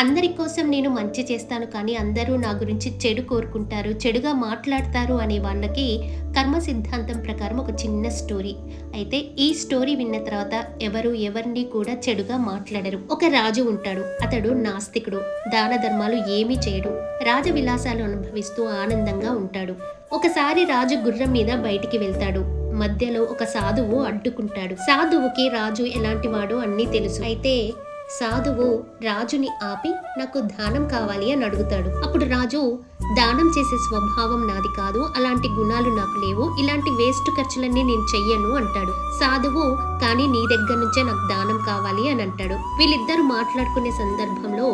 అందరి కోసం నేను మంచి చేస్తాను కానీ అందరూ నా గురించి చెడు కోరుకుంటారు చెడుగా మాట్లాడతారు అనే వాళ్ళకి కర్మ సిద్ధాంతం ప్రకారం ఒక చిన్న స్టోరీ. అయితే ఈ స్టోరీ విన్న తర్వాత ఎవరు ఎవరిని కూడా చెడుగా మాట్లాడరు. ఒక రాజు ఉంటాడు అతడు నాస్తికుడు దాన ధర్మాలు ఏమీ చేయడు. రాజ విలాసాలు అనుభవిస్తూ ఆనందంగా ఉంటాడు. ఒకసారి రాజు గుర్రం మీద బయటికి వెళ్తాడు. మధ్యలో ఒక సాధువు అడ్డుకుంటాడు. సాధువుకి రాజు ఎలాంటి వాడు అన్నీ తెలుసు. అయితే సాధువు రాజుని ఆపి నాకు దానం కావాలి అని అడుగుతాడు. అప్పుడు రాజు దానం చేసే స్వభావం నాది కాదు అలాంటి గుణాలు నాకు లేవు ఇలాంటి వేస్ట్ ఖర్చులన్నీ నేను చెయ్యను అంటాడు. సాధువు కానీ నీ దగ్గర నుంచే నాకు దానం కావాలి అని అంటాడు. వీళ్ళిద్దరూ మాట్లాడుకునే సందర్భంలో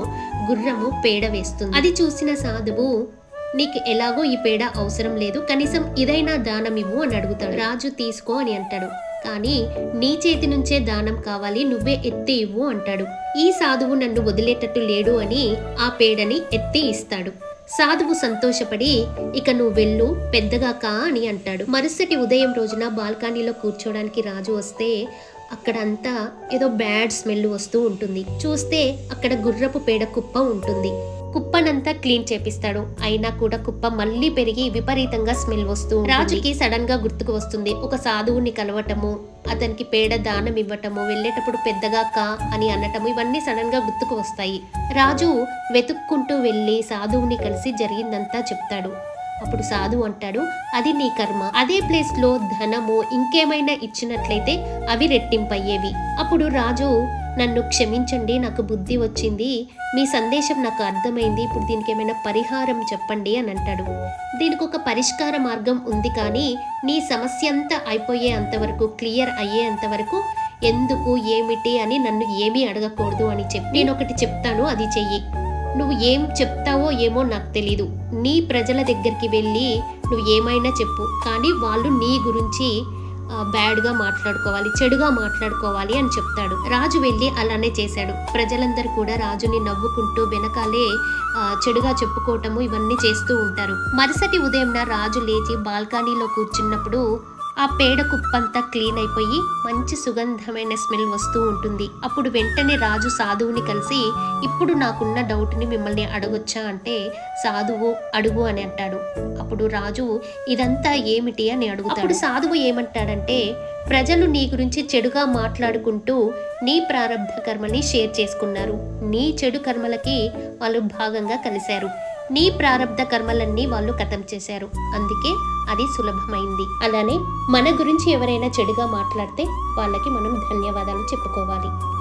గుర్రము పేడ వేస్తుంది. అది చూసిన సాధువు నీకు ఎలాగో ఈ పేడ అవసరం లేదు కనీసం ఇదైనా దానం ఇవ్వు అని అడుగుతాడు. రాజు తీసుకో అని అంటాడు. కానీ నీ చేతి నుంచే దానం కావాలి నువ్వే ఎత్తి ఇవ్వు అంటాడు. ఈ సాధువు నన్ను వదిలేటట్టు లేడు అని ఆ పేడని ఎత్తి ఇస్తాడు. సాధువు సంతోషపడి ఇక నువ్వు వెళ్ళు పెద్దగా కా అని అంటాడు. మరుసటి ఉదయం రోజున బాల్కనీలో కూర్చోడానికి రాజు వస్తే అక్కడంతా ఏదో బ్యాడ్ స్మెల్ వస్తూ ఉంటుంది. చూస్తే అక్కడ గుర్రపు పేడ కుప్ప ఉంటుంది. కుప్పనంతా క్లీన్ చేపిస్తాడు. అయినా కూడా కుప్ప మళ్ళీ పెరిగి విపరీతంగా స్మెల్ వస్తూ రాజుకి సడన్గా గుర్తుకు వస్తుంది. ఒక సాధువుని కలవటము అతనికి పేడ దానం ఇవ్వటము వెళ్ళేటప్పుడు పెద్దగా కా అని అనటము ఇవన్నీ సడన్గా గుర్తుకు వస్తాయి. రాజు వెతుక్కుంటూ వెళ్ళి సాధువుని కలిసి జరిగిందంతా చెప్తాడు. అప్పుడు సాధువు అంటాడు అది నీ కర్మ. అదే ప్లేస్లో ధనము ఇంకేమైనా ఇచ్చినట్లయితే అవి రెట్టింపయ్యేవి. అప్పుడు రాజు నన్ను క్షమించండి నాకు బుద్ధి వచ్చింది. మీ సందేశం నాకు అర్థమైంది. ఇప్పుడు దీనికి ఏమైనా పరిహారం చెప్పండి అని అంటాడు. దీనికి ఒక పరిష్కార మార్గం ఉంది కానీ నీ సమస్య అంతా అయిపోయే అంతవరకు క్లియర్ అయ్యే అంతవరకు ఎందుకు ఏమిటి అని నన్ను ఏమీ అడగకూడదు అని చెప్పి నేను ఒకటి చెప్తాను అది చెయ్యి. నువ్వు ఏం చెప్తావో ఏమో నాకు తెలీదు. నీ ప్రజల దగ్గరికి వెళ్ళి నువ్వు ఏమైనా చెప్పు. కానీ వాళ్ళు నీ గురించి బ్యాడ్గా మాట్లాడుకోవాలి చెడుగా మాట్లాడుకోవాలి అని చెప్తాడు. రాజు వెళ్ళి అలానే చేశాడు. ప్రజలందరూ కూడా రాజుని నవ్వుకుంటూ వెనకాలే చెడుగా చెప్పుకోవటము ఇవన్నీ చేస్తూ ఉంటారు. మరుసటి ఉదయంన రాజు లేచి బాల్కనీలో కూర్చున్నప్పుడు ఆ పేడ కుప్పంతా క్లీన్ అయిపోయి మంచి సుగంధమైన స్మెల్ వస్తూ ఉంటుంది. అప్పుడు వెంటనే రాజు సాధువుని కలిసి ఇప్పుడు నాకున్న డౌట్ని మిమ్మల్ని అడగొచ్చా అంటే సాధువు అడుగు అని అంటాడు. అప్పుడు రాజు ఇదంతా ఏమిటి? అని అడుగుతాడు. అప్పుడు సాధువు ఏమంటాడంటే ప్రజలు నీ గురించి చెడుగా మాట్లాడుకుంటూ నీ ప్రారంభ కర్మని షేర్ చేసుకున్నారు. నీ చెడు కర్మలకి వాళ్ళు భాగంగా కలిశారు. నీ ప్రారంధ కర్మలన్నీ వాళ్ళు కథం చేశారు. అందుకే అది సులభమైంది. అలానే మన గురించి ఎవరైనా చెడుగా మాట్లాడితే వాళ్ళకి మనం ధన్యవాదాలు చెప్పుకోవాలి.